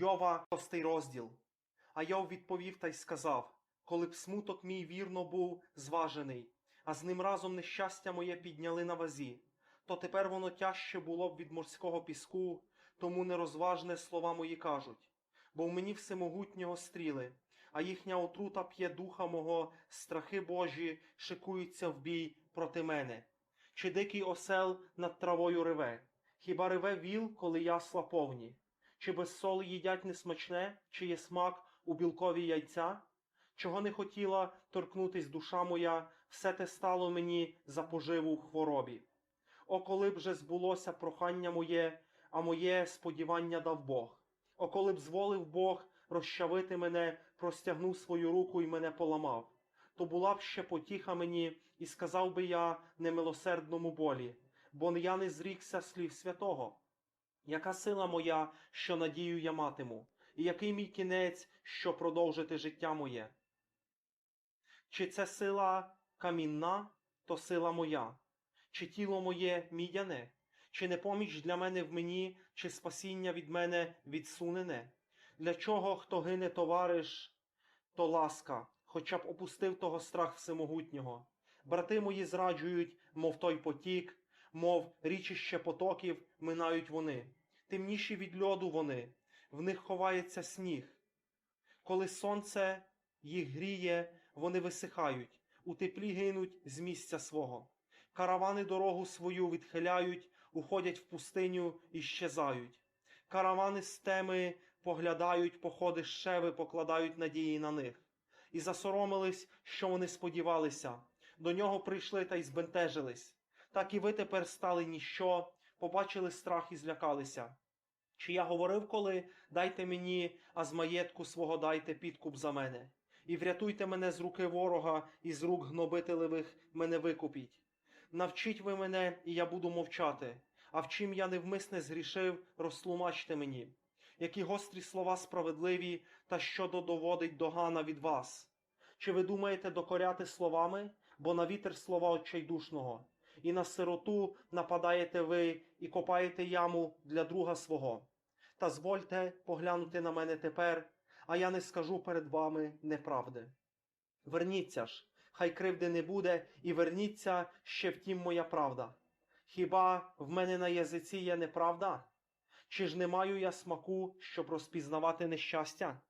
Йова, шостий розділ. А Йов відповів та й сказав: Коли б смуток мій вірно був зважений, а з ним разом нещастя моє підняли на вазі, то тепер воно тяжче було б від морського піску, тому нерозважне слова мої кажуть. Бо в мені всемогутнього стріли, а їхня отрута п'є духа мого, страхи Божі шикуються в бій проти мене. Чи дикий осел над травою реве? Хіба реве віл, коли ясла повні? Чи без соли їдять несмачне, чи є смак у білкові яйця? Чого не хотіла торкнутись душа моя, все те стало мені за поживу в хворобі. О, коли б же збулося прохання моє, а моє сподівання дав Бог. О, коли б зволив Бог розчавити мене, простягнув свою руку і мене поламав. То була б ще потіха мені, і сказав би я немилосердному болі, бо я не зрікся слів святого. Яка сила моя, що надію я матиму, і який мій кінець, що продовжити життя моє? Чи це сила камінна, то сила моя, чи тіло моє мідяне, чи не поміч для мене в мені, чи спасіння від мене відсунене? Для чого, хто гине товариш, то ласка, хоча б опустив того страх всемогутнього. Брати мої зраджують, мов той потік, мов річище потоків минають вони. Темніші від льоду вони, в них ховається сніг. Коли сонце їх гріє, вони висихають, у теплі гинуть з місця свого. Каравани дорогу свою відхиляють, уходять в пустиню і щезають. Каравани з теми поглядають, походи щеви покладають надії на них. І засоромились, що вони сподівалися. До нього прийшли та й збентежились. Так і ви тепер стали ніщо, побачили страх і злякалися. Чи я говорив коли дайте мені, а з маєтку свого дайте підкуп за мене, і врятуйте мене з руки ворога і з рук гнобителевих мене викупіть. Навчіть ви мене, і я буду мовчати, а в чим я невмисне згрішив, розтлумачте мені, які гострі слова справедливі та щодо доводить догана від вас. Чи ви думаєте докоряти словами, бо на вітер слова отчайдушного, і на сироту нападаєте ви і копаєте яму для друга свого? Та звольте поглянути на мене тепер, а я не скажу перед вами неправди. Верніться ж, хай кривди не буде, і верніться ще втім моя правда. Хіба в мене на язиці є неправда? Чи ж не маю я смаку, щоб розпізнавати нещастя?